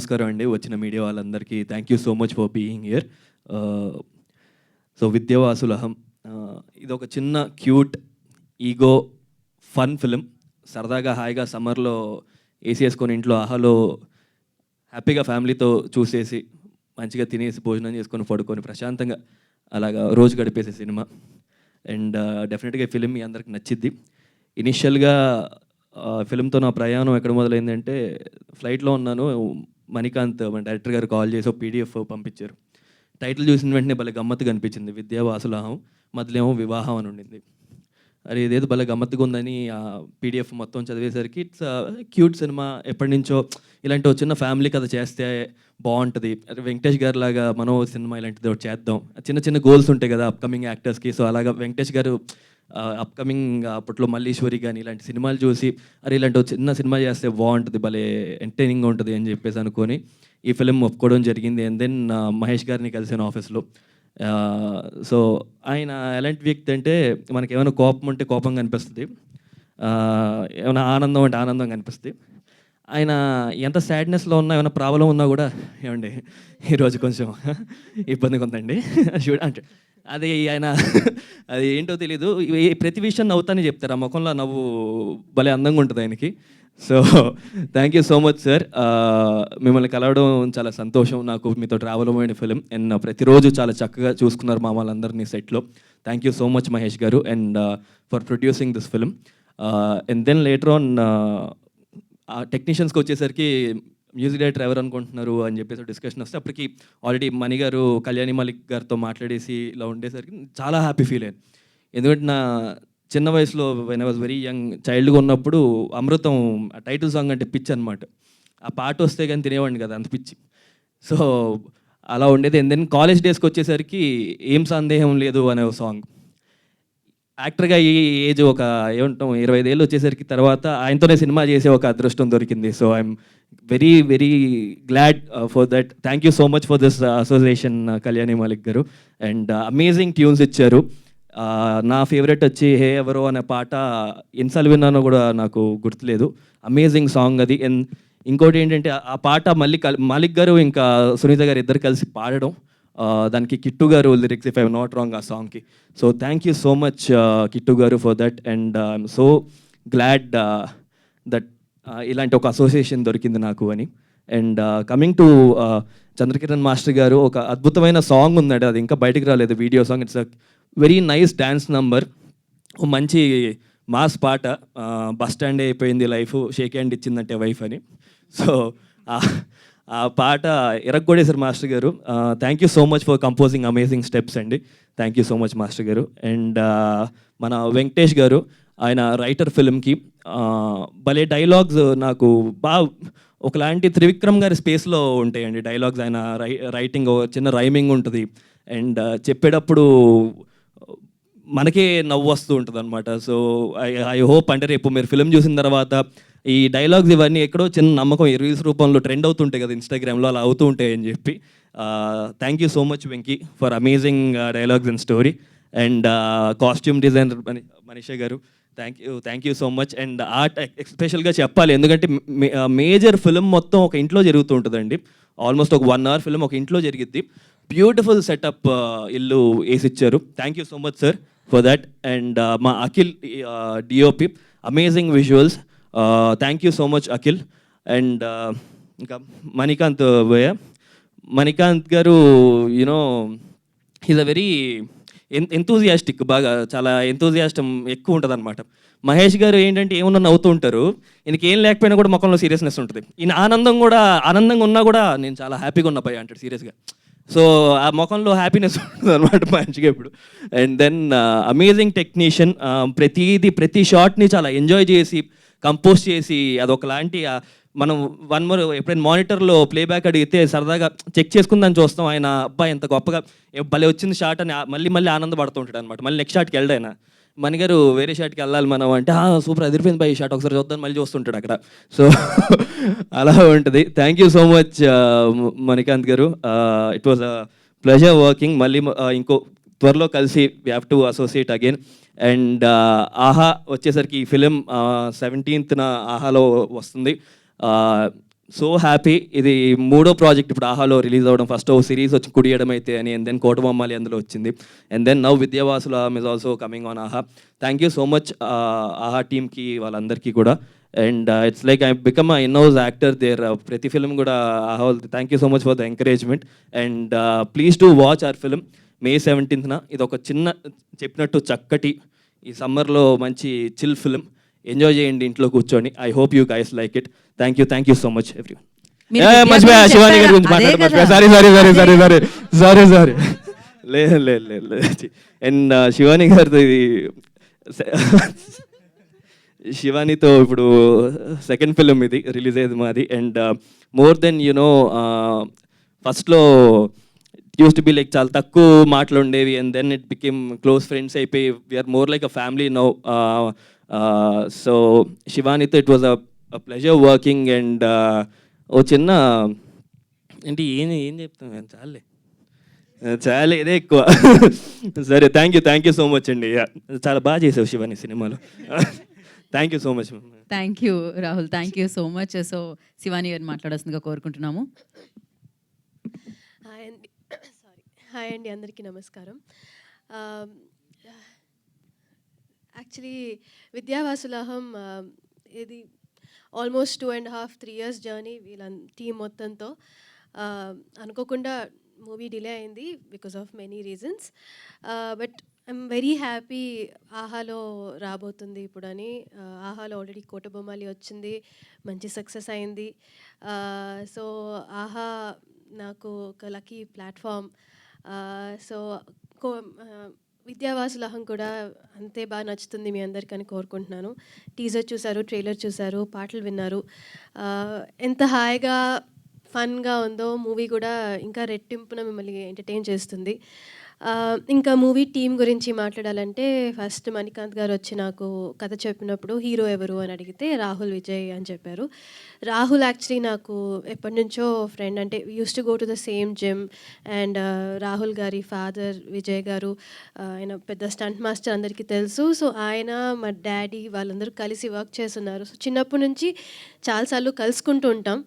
నమస్కారం అండి. వచ్చిన మీడియా వాళ్ళందరికీ thank you so much for being here so Vidyavasulaham ఇది ఒక చిన్న క్యూట్ ఈగో ఫన్ ఫిలిం సరదాగా హాయిగా సమ్మర్లో ఏసీ వేసుకొని ఇంట్లో ఆహాలో హ్యాపీగా ఫ్యామిలీతో చూసేసి మంచిగా తినేసి భోజనం చేసుకొని పడుకొని ప్రశాంతంగా అలాగా రోజు గడిపేసే సినిమా. అండ్ uh, డెఫినెట్గా ఈ ఫిలిం మీ అందరికి నచ్చిద్ది. ఇనిషియల్గా ఫిలింతో uh, నా ప్రయాణం ఎక్కడ మొదలైందంటే ఫ్లైట్లో ఉన్నాను. మణికాంత్ మన డైరెక్టర్ గారు కాల్ చేసి ఒక పీడిఎఫ్ పంపించారు. టైటిల్ చూసిన వెంటనే భలే గమ్మత్తు కనిపించింది. విద్యావాసులాహం మధ్యలేమో వివాహం అని ఉండింది. అరే ఇదేదో భలే గమ్మత్తుగా ఉందని ఆ పీడిఎఫ్ మొత్తం చదివేసరికి ఇట్స్ క్యూట్ సినిమా ఎప్పటి నుంచో ఇలాంటి ఒక చిన్న ఫ్యామిలీ కథ చేస్తే బాగుంటుంది. అరే వెంకటేష్ గారు లాగా మనం సినిమా ఇలాంటిది ఒకటి చేద్దాం. చిన్న చిన్న గోల్స్ ఉంటాయి కదా అప్కమింగ్ యాక్టర్స్కి. సో అలాగా వెంకటేష్ గారు అప్కమింగ్ అప్పట్లో మల్లీశ్వరి కానీ ఇలాంటి సినిమాలు చూసి అరే ఇలాంటి చిన్న సినిమా చేస్తే బాగుంటుంది భలే ఎంటర్టైనింగ్ ఉంటుంది అని చెప్పేసి అనుకొని ఈ ఫిలిం ఒప్పుకోవడం జరిగింది. అండ్ దెన్ మహేష్ గారిని కలిసిన ఆఫీస్లో. సో ఆయన ఎలాంటి వ్యక్తి అంటే మనకి ఏమైనా కోపం ఉంటే కోపంగా అనిపిస్తుంది ఏమైనా ఆనందం అంటే ఆనందంగా కనిపిస్తుంది. ఆయన ఎంత సాడ్నెస్లో ఉన్నా ఏమైనా ప్రాబ్లం ఉన్నా కూడా ఏమండి ఈరోజు కొంచెం ఇబ్బందిగా ఉందండి. చూడ అంటే అది ఆయన అది ఏంటో తెలీదు. ప్రతి విషయం నవ్వుతానే చెప్తారు. ఆ ముఖంలో నవ్వు భలే అందంగా ఉంటుంది ఆయనకి. So thank you so much sir మిమ్మల్ని కలవడం చాలా సంతోషం. నాకు మీతో ట్రావెల్ అయిన ఫిలిం అండ్ ప్రతిరోజు చాలా చక్కగా చూసుకున్నారు మా వాళ్ళందరినీ సెట్లో thank you so much Mahesh గారు. And for producing this film and then later on ఆ టెక్నీషియన్స్కి వచ్చేసరికి మ్యూజిక్ డైరెక్టర్ ఎవరు అనుకుంటున్నారు అని చెప్పేసి డిస్కషన్ వస్తే అప్పటికి ఆల్రెడీ మణి గారు కళ్యాణి మలిక్ గారితో మాట్లాడేసి ఇలా ఉండేసరికి చాలా హ్యాపీ ఫీల్ అయ్యాను. ఎందుకంటే నా చిన్న వయసులో when I was very young చైల్డ్గా ఉన్నప్పుడు అమృతం టైటిల్ సాంగ్ అంటే పిచ్ అనమాట ఆ పాట వస్తే కానీ తినేవాడిని కదా అంత పిచ్చి. సో అలా ఉండేది. అండ్ దెన్ కాలేజ్ డేస్కి వచ్చేసరికి ఏం సందేహం లేదు అనే సాంగ్ యాక్టర్గా ఈ ఏజ్ ఒక ఏమంటాం ఇరవై ఐదు ఏళ్ళు వచ్చేసరికి తర్వాత ఆయనతోనే సినిమా చేసే ఒక అదృష్టం దొరికింది. So I'm very very glad for that thank you so much for this association Kalyani Malik గారు. అండ్ అమేజింగ్ ట్యూన్స్ ఇచ్చారు. Uh, నా ఫేవరెట్ వచ్చి హే ఎవరో అనే పాట ఎన్నిసార్లు విన్నానో కూడా నాకు గుర్తులేదు. అమేజింగ్ సాంగ్ అది. అండ్ ఇంకోటి ఏంటంటే ఆ- పాట మళ్ళీ కల్- మాలిక్ గారు ఇంకా సునీత గారు ఇద్దరు కలిసి పాడడం. దానికి కిట్టు గారు lyrics if I not wrong ఆ సాంగ్కి so thank you so much Kittu గారు for that and I'm so glad that ఇలాంటి ఒక అసోసియేషన్ దొరికింది నాకు అని. And coming to Chandrakiran master గారు ఒక అద్భుతమైన సాంగ్ ఉందండి. అది ఇంకా బయటికి రాలేదు video song it's a very nice dance number మంచి మాస్ పాట బస్ స్టాండ్ అయిపోయింది లైఫ్ షేక్ హ్యాండ్ ఇచ్చిందంటే వైఫ్ అని. సో ఆ పాట ఎరగొడేశారు మాస్టర్ గారు thank you so much for composing amazing steps అండి. Thank you so much master గారు. అండ్ మన వెంకటేష్ గారు ఆయన రైటర్ ఫిల్మ్కి భలే డైలాగ్స్ నాకు బాగా ఒకలాంటి త్రివిక్రమ్ గారి స్పేస్లో ఉంటాయండి డైలాగ్స్ ఆయన రై రైటింగ్ చిన్న రైమింగ్ ఉంటుంది. అండ్ చెప్పేటప్పుడు మనకే నవ్వు వస్తూ ఉంటుంది అనమాట సో ఐ ఐ హోప్ అంటే రేపు మీరు ఫిల్మ్ చూసిన తర్వాత ఈ డైలాగ్స్ ఇవన్నీ ఎక్కడో చిన్న నమ్మకం ఈ రీల్స్ రూపంలో ట్రెండ్ అవుతుంటాయి కదా ఇన్స్టాగ్రామ్లో అలా అవుతూ ఉంటాయి అని చెప్పి. Thank you so much Venky for amazing dialogues and story and costume designer Manisha గారు thank you thank you so much and art ఎస్పెషల్గా చెప్పాలి ఎందుకంటే మేజర్ ఫిల్మ్ మొత్తం ఒక ఇంట్లో జరుగుతూ ఉంటుందండి. ఆల్మోస్ట్ ఒక వన్ అవర్ ఫిల్మ్ ఒక ఇంట్లో జరిగిద్ది. బ్యూటిఫుల్ సెటప్ ఇల్లు వేసిచ్చారు. Thank you so much sir for that and మా Akhil DOP amazing visuals thank you so much Akhil and ఇంకా మణికాంత్ భయ Manikanth garu you know is a very enthusiastic బాగా చాలా ఎంతూజియాస్టం ఎక్కువ ఉంటుంది అనమాట మహేష్ గారు ఏంటంటే ఏమన్నా నవ్వుతూ ఉంటారు ఈయనకి ఏం లేకపోయినా కూడా ముఖంలో సీరియస్నెస్ ఉంటుంది. ఈయన ఆనందం కూడా ఆనందంగా ఉన్నా కూడా నేను చాలా హ్యాపీగా ఉన్న పై అంటాడు సీరియస్గా సో ఆ ముఖంలో హ్యాపీనెస్ ఉంటుంది అనమాట మంచిగా ఇప్పుడు అండ్ దెన్ అమేజింగ్ టెక్నీషియన్ ప్రతిదీ ప్రతి షాట్ని చాలా ఎంజాయ్ చేసి కంపోజ్ చేసి అదొకలాంటి మనం వన్ మోర్ ఎప్పుడైనా మానిటర్లో ప్లేబ్యాక్ అడిగితే సరదాగా చెక్ చేసుకుందని చూస్తాం ఆయన అబ్బాయి ఎంత గొప్పగా భలే వచ్చింది షాట్ అని మళ్ళీ మళ్ళీ ఆనందపడుతూ ఉంటాడు అనమాట మళ్ళీ నెక్స్ట్ షాట్కి వెళ్ళడు మణిగారు వేరే షాట్కి వెళ్ళాలి మనం అంటే సూపర్ అదిరిపోయింది బై షాట్ ఒకసారి చూద్దాం మళ్ళీ చూస్తుంటాడు అక్కడ. సో అలా ఉంటుంది. Thank you so much Manikanth garu. It was pleasure working మళ్ళీ ఇంకో త్వరలో కలిసి we have to associate again and Aha వచ్చేసరికి ఈ ఫిలిం సెవెంటీన్త్న uh, ఆహాలో వస్తుంది. Uh, సో హ్యాపీ ఇది మూడో ప్రాజెక్ట్ ఇప్పుడు ఆహాలో రిలీజ్ అవ్వడం. ఫస్ట్ ఓ సిరీస్ వచ్చి కుడియడం అయితే అని అండ్ దెన్ కోటబొమ్మాలి అందులో వచ్చింది. And then now Vidyavasula is also coming on Aha. Thank you so much Aha టీమ్కి వాళ్ళందరికీ కూడా. And it's like I become in house actor there ప్రతి ఫిలిం కూడా Aha thank you so much for the encouragement and please to watch our film May సెవెంటీన్త్న ఇది ఒక చిన్న చెప్పినట్టు చక్కటి ఈ సమ్మర్లో మంచి చిల్ ఫిల్మ్. ఎంజాయ్ చేయండి ఇంట్లో కూర్చొని. I hope you guys like it thank you thank you so much every మర్చిపోయా శివాని గారి? గురించి. Sorry sorry sorry sorry sorry sorry sorry లేదు లేదు లేదు లేదు అండ్ శివాని గారిది ఇది శివానితో ఇప్పుడు సెకండ్ ఫిలిం ఇది రిలీజ్ అయ్యేది మాది. And more then you know ఫస్ట్లో యూస్ టు బి లైక్ చాలా తక్కువ మాటలు ఉండేవి. And then it became close friends అయిపోయి we are more like a family no so శివానితో it was a pleasure working and ఓ చిన్న ఏంటి ఏం ఏం చెప్తాం చాలే. చాలా ఇదే ఎక్కువ. సరే thank you thank you so much అండి. చాలా బాగా చేసావు శివాని సినిమాలో. Thank you so much thank you Rahul thank you so much so Shivani గారిని మాట్లాడాల్సిందిగా కోరుకుంటున్నాము. హాయ్ అండి అందరికీ నమస్కారం. యాక్చువల్లీ విద్యావాసులహం ఇది almost two and half three years journey వీళ్ళ టీం మొత్తంతో. అనుకోకుండా మూవీ డిలే అయింది because of many reasons. But I'm very happy ఆహాలో రాబోతుంది ఇప్పుడు అని ఆహాలో ఆల్రెడీ కోటబొమ్మాలి వచ్చింది మంచి సక్సెస్ అయింది. సో ఆహా నాకు ఒక లక్కీ ప్లాట్ఫామ్ సో కో విద్యావాసుల విద్యావాసులహం కూడా అంతే బాగా నచ్చుతుంది మీ అందరికని కోరుకుంటున్నాను. టీజర్ చూశారు ట్రైలర్ చూశారు పాటలు విన్నారు. ఎంత హాయిగా ఫన్గా ఉందో మూవీ కూడా ఇంకా రెట్టింపున మిమ్మల్ని ఎంటర్టైన్ చేస్తుంది. ఇంకా మూవీ టీం గురించి మాట్లాడాలంటే ఫస్ట్ మణికాంత్ గారు వచ్చి నాకు కథ చెప్పినప్పుడు హీరో ఎవరు అని అడిగితే రాహుల్ విజయ్ అని చెప్పారు. రాహుల్ యాక్చువల్లీ నాకు ఎప్పటి నుంచో ఫ్రెండ్ అంటే used to go to the same gym and Rahul గారి ఫాదర్ విజయ్ గారు ఆయన పెద్ద స్టంట్ మాస్టర్ అందరికీ తెలుసు. సో ఆయన మా డాడీ వాళ్ళందరూ కలిసి వర్క్ చేస్తున్నారు. సో చిన్నప్పటి నుంచి చాలాసార్లు కలుసుకుంటూ ఉంటాం.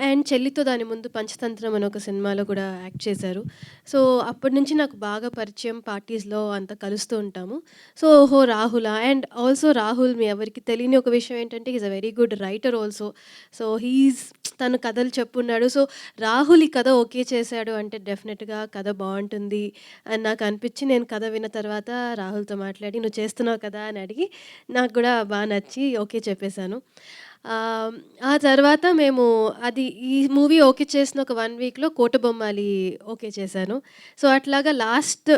అండ్ చెల్లితో దాని ముందు పంచతంత్రం అని ఒక సినిమాలో కూడా యాక్ట్ చేశారు. సో అప్పటి నుంచి నాకు బాగా పరిచయం పార్టీస్లో అంతా కలుస్తూ ఉంటాము. సో ఓహో రాహుల్. అండ్ ఆల్సో రాహుల్ మీ ఎవరికి తెలియని ఒక విషయం ఏంటంటే is a very good writer also so he's తను కథలు చెప్పున్నాడు. సో రాహుల్ ఈ కథ ఓకే చేశాడు అంటే డెఫినెట్గా కథ బాగుంటుంది అని నాకు అనిపించి నేను కథ విన్న తర్వాత రాహుల్తో మాట్లాడి నువ్వు చేస్తున్నావు కదా? అని అడిగి నాకు కూడా బాగా నచ్చి ఓకే చెప్పేశాను. ఆ, తర్వాత మేము అది ఈ మూవీ ఓకే చేసిన ఒక వన్ వీక్లో కోటబొమ్మాలి ఓకే చేశాను. సో అట్లాగా లాస్ట్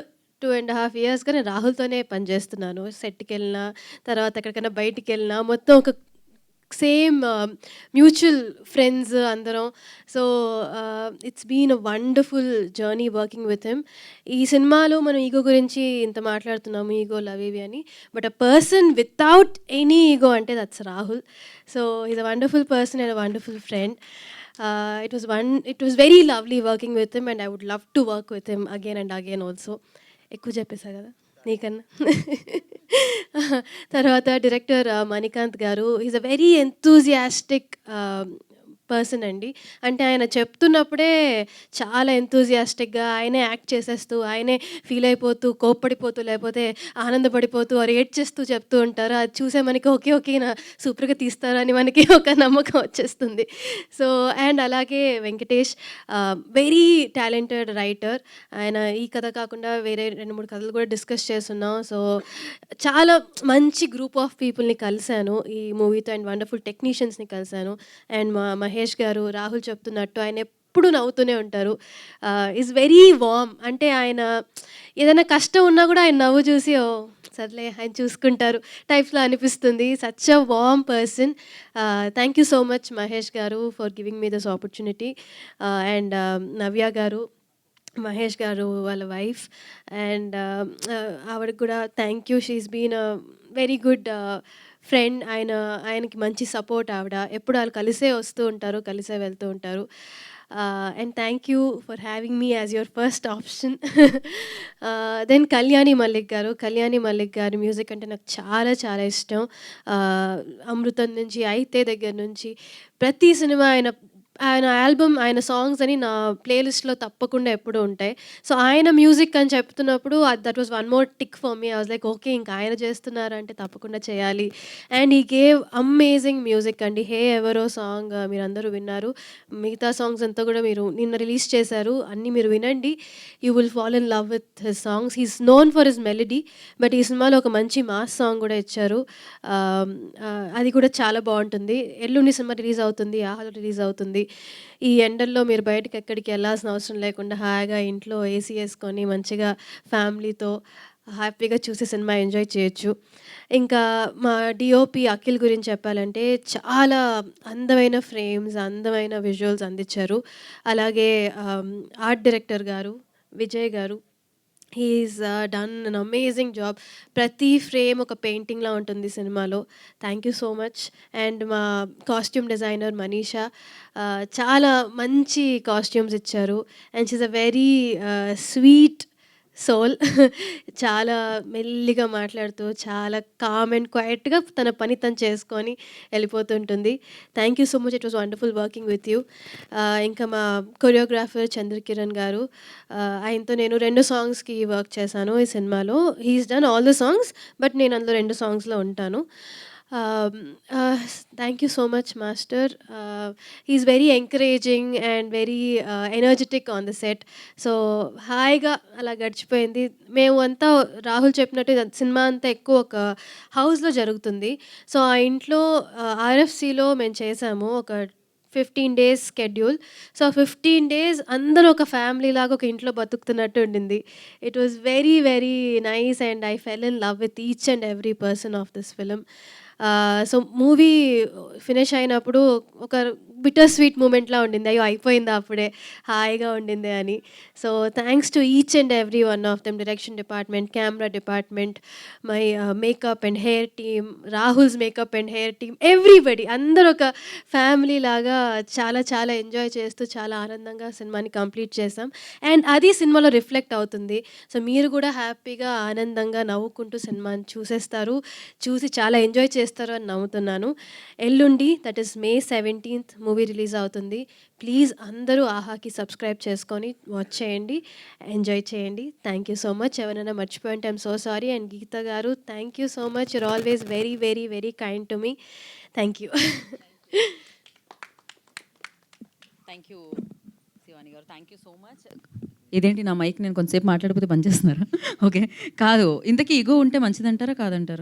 టూ అండ్ హాఫ్ ఇయర్స్గా నేను రాహుల్తోనే పనిచేస్తున్నాను. సెట్కి వెళ్ళినా తర్వాత ఎక్కడికైనా బయటికి వెళ్ళినా మొత్తం ఒక సేమ్ మ్యూచువల్ ఫ్రెండ్స్ అందరం. So it's been a wonderful journey working with him ఈ సినిమాలో మనం ఈగో గురించి ఇంత మాట్లాడుతున్నాము ఈగో లవ్ ఇవి అని. But a person without any ego అంటే that's Rahul so is a wonderful person and a wonderful friend it was one it was very lovely working with him and I would love to work with him again and again also ఎక్కువ చెప్పేసా కదా. నీకన్నా. తర్వాత director uh, Manikanth garu is a very enthusiastic person అండి. అంటే ఆయన చెప్తున్నప్పుడే చాలా ఎంతూజియాస్టిక్గా ఆయనే యాక్ట్ చేసేస్తూ ఆయనే ఫీల్ అయిపోతూ కోప్పడిపోతూ లేకపోతే ఆనందపడిపోతూ వారు ఏడ్ చేస్తూ చెప్తూ ఉంటారు. అది చూసే మనకి ఓకే ఓకే నా సూపర్గా తీస్తారు అని మనకి ఒక నమ్మకం వచ్చేస్తుంది. సో అండ్ అలాగే వెంకటేష్ వెరీ టాలెంటెడ్ రైటర్. ఆయన ఈ కథ కాకుండా వేరే రెండు మూడు కథలు కూడా డిస్కస్ చేస్తున్నాం. సో చాలా మంచి గ్రూప్ ఆఫ్ పీపుల్ని కలిశాను. ఈ మూవీతో అండ్ వండర్ఫుల్ టెక్నీషియన్స్ని కలిశాను. అండ్ మా మహేష్ మహేష్ గారు రాహుల్ చెప్తున్నట్టు ఆయన ఎప్పుడు నవ్వుతూనే ఉంటారు. ఈజ్ వెరీ వామ్ అంటే ఆయన ఏదైనా కష్టం ఉన్నా కూడా ఆయన నవ్వు చూసి ఓ సర్లే ఆయన చూసుకుంటారు టైప్లో అనిపిస్తుంది. Such a warm person thank you so much Mahesh garu for giving me this opportunity and Navya garu Mahesh garu వాళ్ళ వైఫ్ అండ్ ఆవిడకి కూడా thank you she's been a very good friend ఆయన ఆయనకి మంచి సపోర్ట్ ఆవిడ. ఎప్పుడు వాళ్ళు కలిసే వస్తూ ఉంటారు కలిసే వెళ్తూ ఉంటారు. And thank you for having me as your first option then Kalyani Mallik garu. Kalyani Mallik గారి మ్యూజిక్ అంటే నాకు చాలా చాలా ఇష్టం. అమృతం నుంచి అయితే దగ్గర నుంచి ప్రతి సినిమా ఆయన ఆయన ఆల్బమ్ ఆయన సాంగ్స్ అని నా ప్లేలిస్ట్లో తప్పకుండా ఎప్పుడూ ఉంటాయి. సో ఆయన మ్యూజిక్ అని చెప్తున్నప్పుడు that was one more tick for me I was like okay ఇంకా ఆయన చేస్తున్నారంటే తప్పకుండా చేయాలి. అండ్ ఈ గేవ్ అమేజింగ్ మ్యూజిక్ అండి. హే ఎవరో సాంగ్ మీరు అందరూ విన్నారు. మిగతా సాంగ్స్ అంతా కూడా మీరు నిన్న రిలీజ్ చేశారు. అన్నీ మీరు వినండి. You will fall in love with his songs he's known for his melody but ఈ సినిమాలో ఒక మంచి మాస్ సాంగ్ కూడా ఇచ్చారు. Um, uh, అది కూడా చాలా బాగుంటుంది. ఎల్లుండి సినిమా రిలీజ్ అవుతుంది ఆహాలో రిలీజ్ అవుతుంది. ఈ ఎండల్లో మీరు బయటకు ఎక్కడికి వెళ్ళాల్సిన అవసరం లేకుండా హాయిగా ఇంట్లో ఏసీ వేసుకొని మంచిగా ఫ్యామిలీతో హ్యాపీగా చూసి సినిమా ఎంజాయ్ చేయొచ్చు. ఇంకా మా డిఓపి అఖిల్ గురించి చెప్పాలంటే చాలా అందమైన ఫ్రేమ్స్ అందమైన విజువల్స్ అందించారు. అలాగే art director garu Vijay garu he's done an amazing job ప్రతి ఫ్రేమ్ ఒక పెయింటింగ్లా ఉంటుంది సినిమాలో. Thank you so much and మా కాస్ట్యూమ్ డిజైనర్ మనీషా చాలా మంచి కాస్ట్యూమ్స్ ఇచ్చారు. And she's a very sweet soul చాలా మెల్లిగా మాట్లాడుతూ చాలా కామ్ అండ్ క్వైట్గా తన పని తను చేసుకొని వెళ్ళిపోతుంటుంది. Thank you so much it was wonderful working with you ఇంకా మా కొరియోగ్రాఫర్ చంద్రకిరణ్ గారు ఆయనతో నేను రెండు సాంగ్స్కి వర్క్ చేశాను ఈ సినిమాలో. He's done all the songs but నేను అందులో రెండు సాంగ్స్లో ఉంటాను. Thank you so much master is very encouraging and very energetic on the set so హాయిగా అలా గడిచిపోయింది. మేము అంతా రాహుల్ చెప్పినట్టు సినిమా అంతా ఎక్కువ ఒక హౌస్లో జరుగుతుంది. సో ఆ ఇంట్లో uh, ఆర్ఎఫ్సిలో మేము చేసాము ఒక fifteen days schedule. So fifteen days అందరూ ఒక ఫ్యామిలీ లాగా ఒక ఇంట్లో బతుకుతున్నట్టు ఉండింది. It was very very nice and I fell in love with each and every person of this film so movie finish అయినప్పుడు ఒక బిటర్ స్వీట్ మూమెంట్లా ఉండింది. అయ్యో అయిపోయిందా అప్పుడే. హాయిగా ఉండింది అని. So thanks to each and every one of them direction department camera department my makeup and hair team Rahul's makeup and hair team everybody అందరూ ఒక ఫ్యామిలీ లాగా చాలా చాలా ఎంజాయ్ చేస్తూ చాలా ఆనందంగా సినిమాని కంప్లీట్ చేసాం అండ్ అది సినిమాలో రిఫ్లెక్ట్ అవుతుంది. సో మీరు కూడా హ్యాపీగా ఆనందంగా నవ్వుకుంటూ సినిమాని చూసేస్తారు. చూసి చాలా ఎంజాయ్ చేస్తారు అని నమ్ముతున్నాను. ఎల్లుండి that is May seventeenth movie release అవుతుంది. ప్లీజ్ అందరూ ఆహాకి సబ్స్క్రైబ్ చేసుకొని వాచ్ చేయండి. ఎంజాయ్ చేయండి. థ్యాంక్ యూ సో మచ్ ఎవరైనా మర్చిపోయింటే I'm so sorry and Geetha garu thank you so much you're always very very very kind to me thank you thank you Shivani garu. Thank you so much ఇదేంటి నా mic నేను కొంతసేపు మాట్లాడిపోతే పనిచేస్తున్నారా? Okay కాదు ఇంతకీ ఇగో ఉంటే మంచిదంటారా? కాదంటారా?